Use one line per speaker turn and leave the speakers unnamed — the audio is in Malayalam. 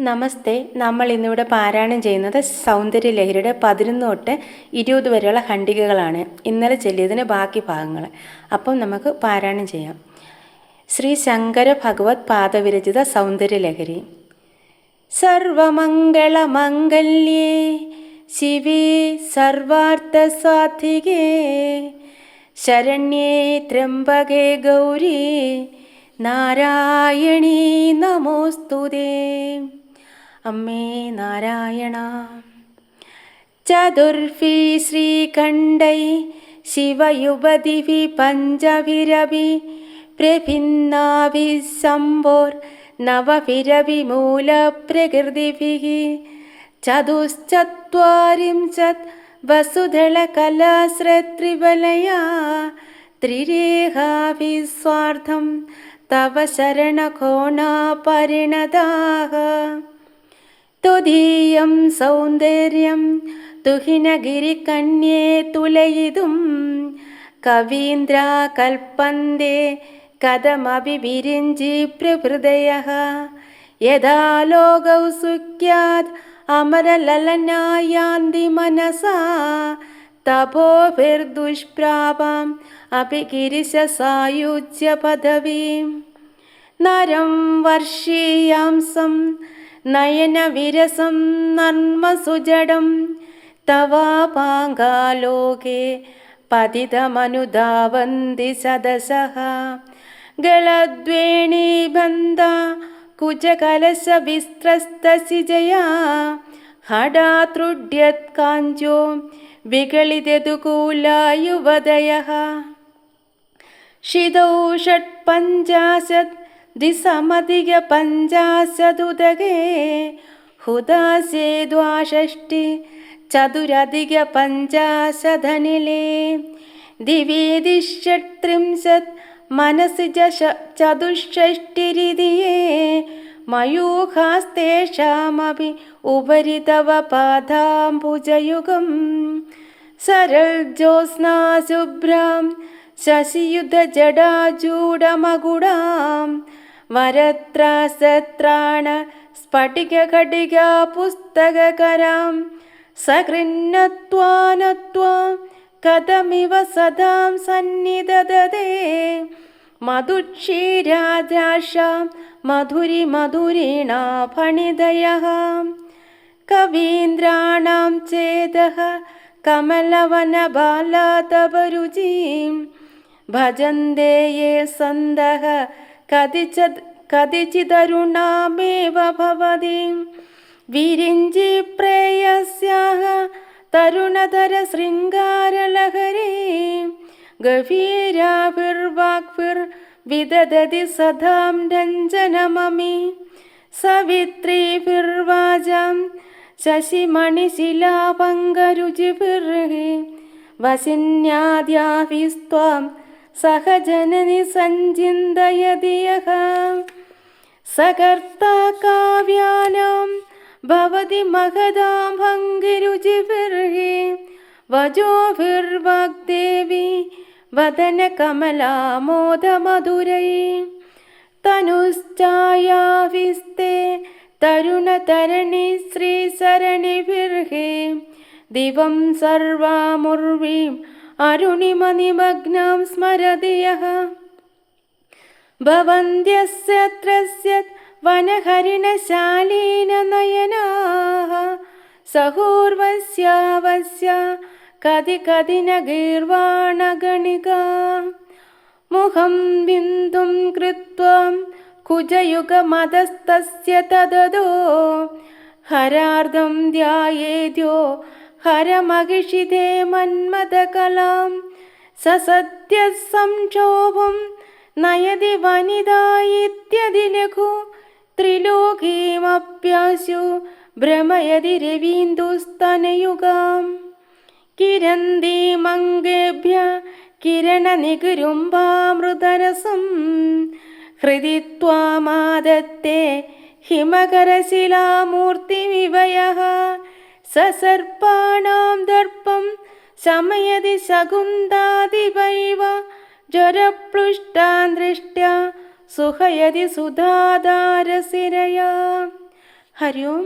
നമസ്തേ. നമ്മൾ ഇന്നിവിടെ പാരായണം ചെയ്യുന്നത് സൗന്ദര്യ ലഹരിയുടെ പതിനൊന്ന് തൊട്ട് ഇരുപത് വരെയുള്ള ഖണ്ഡികകളാണ്. ഇന്നലെ ചൊല്ലിയതിന് ബാക്കി ഭാഗങ്ങൾ. അപ്പം നമുക്ക് പാരായണം ചെയ്യാം. ശ്രീ ശങ്കര ഭഗവത് പാദവിരചിത സൗന്ദര്യ ലഹരി. സർവമംഗളമംഗല്യേ ശിവേ സർവാർത്ഥസാധികേ ശരണ്യേ ത്രംബകേ ഗൗരി നാരായണീ നമോസ്തുതേ. അമ്മേ നാരായണ. ചതുർഫി ശ്രീകണ്ഠൈ ശിവയുപതിവി പഞ്ചവിരവി പ്രഭിന്നാവി സംഭോർ നവവിരവി മൂലപ്രകൃതിഭിः. ചതുശ്ചത്വാരിംശത് വസുധളകലാശ്രത്രിവലയാ ത്രിരേഹാഭിസ്വാർത്ഥം തവ ശരണകോണാപരിണതാः തുദീയം സൗന്ദര്യം തുഹിനഗിരികന്യേ തുലയിതും കവീന്ദ്ര കൽപ്പന്തേ കഥമപി വിരിഞ്ചി പ്രഹൃദയ യഥാ ലോകൗ സുഖ്യാത് അമരലലനായാന്തി മനസാ. തപോഭിർദുഷ്പ്രാപാം അപി ഗിരിശസായുജ്യ പദവീം. നരം വർഷീയാംസം നയനവിരസം നർമ്മസുജടം തവാപാങ്കാലോകേ പതിതമനുധാവന്തി സദസഃ ഗളദ്വേണീബന്ധ കുജകലശവിസ്ത്രസ്തസിജയാ ഹഠാതൃഢ്യത്കാഞ്ചോ വികളിതതുകൂലായുവദയः ഷിതൗ द्विसमधिकपञ्चाशदुदके हुदासे द्वाषष्टि चतुरधिकपञ्चाशधनिले द्विवेदिषट्त्रिंशत् मनसि जश चतुष्षष्टिरिधिये मयूखास्तेषामपि उपरि तव पादाम्बुजयुगं सरळ्ज्योत्स्नाशुभ्रां शशियुधजडाजूडमगुडाम् വരത്രാസത്രാണ സ്ഫടികഘടികാ പുസ്തകകരാം. സകൃന്നത്വാനത്വാ കഥമിവ സദാം സന്നിധതേ മധുക്ഷീരാജാഷാം മധുരി മധുരീണ ഫണിതയ കവീന്ദ്രാണാം ചേത കമലവനബാലാതപരുചീം ഭജന്തേ യേ സന്ദഹ കതിച്ചത് കതിചിതരുണാമേവ വിരിഞ്ചി പ്രേയസ്യാഹ തരുണധര ശൃംഗാരലഹരി. ഗഭീരാഭിർവാക്ഭിർ സദാം രഞ്ജനമമി. സവിത്രീഭിർവാചാം ശശിമണിശിലാപങ്കരുചിഭിർഹി വസിന്യാദ്യാഭിസ്ത്വാം സഹജനനി സഞ്ചിന്തയതിയഹ സകർത്ത കാവ്യാനാം ഭവതി മഹതാം ഭംഗിരുചിഭിർഹി വജോഭിർവാഗ്ദേവി വദന കമലാമോദമധുരൈ തനുശ്ചായാവിസ്തേ തരുണതരണി ശ്രീസരണിഭിർഹി ദിവം സർവാമുർവീം അരുണിമനിമഗ്നം സ്മരതി യഹ ഭവന്ത്യസ്യ ത്രസ്യത് വനഹരിണശാലീന നയനാഹ സഹൂർവസ്യാവസ്യ കതി കതിന ഗീർവാണഗണിക മുഖം ബിന്ദും കൃത്വം കുജയുഗമതസ്തസ്യ തദതോ ഹരാർദ്ധം ധ്യായേദ്യോ ഹരമഹിഷിതേ മന്മഥകലാം സസത്യസംക്ഷോഭം നയതി വനിതായിത്യതി ലഘു ത്രിലോകീമപ്യാസ്യു ഭ്രമയതി രവീന്ദുസ്തനയുഗാം. കിരന്തീമംഗേഭ്യ കിരണനികുരുമ്പാമൃതരസം ഹൃദി ത്വാമാദത്തെ ഹിമകരശിലാമൂർത്തിവിവയഃ സസർപ്പാണാം ദർപ്പം ശമയതി ശകുന്താതിപൈവ ജ്വരപ്ലുഷ്ടാൻ ദൃഷ്ട്യ സുഹയതി സുധാധാരസിരയ. ഹരി ഓം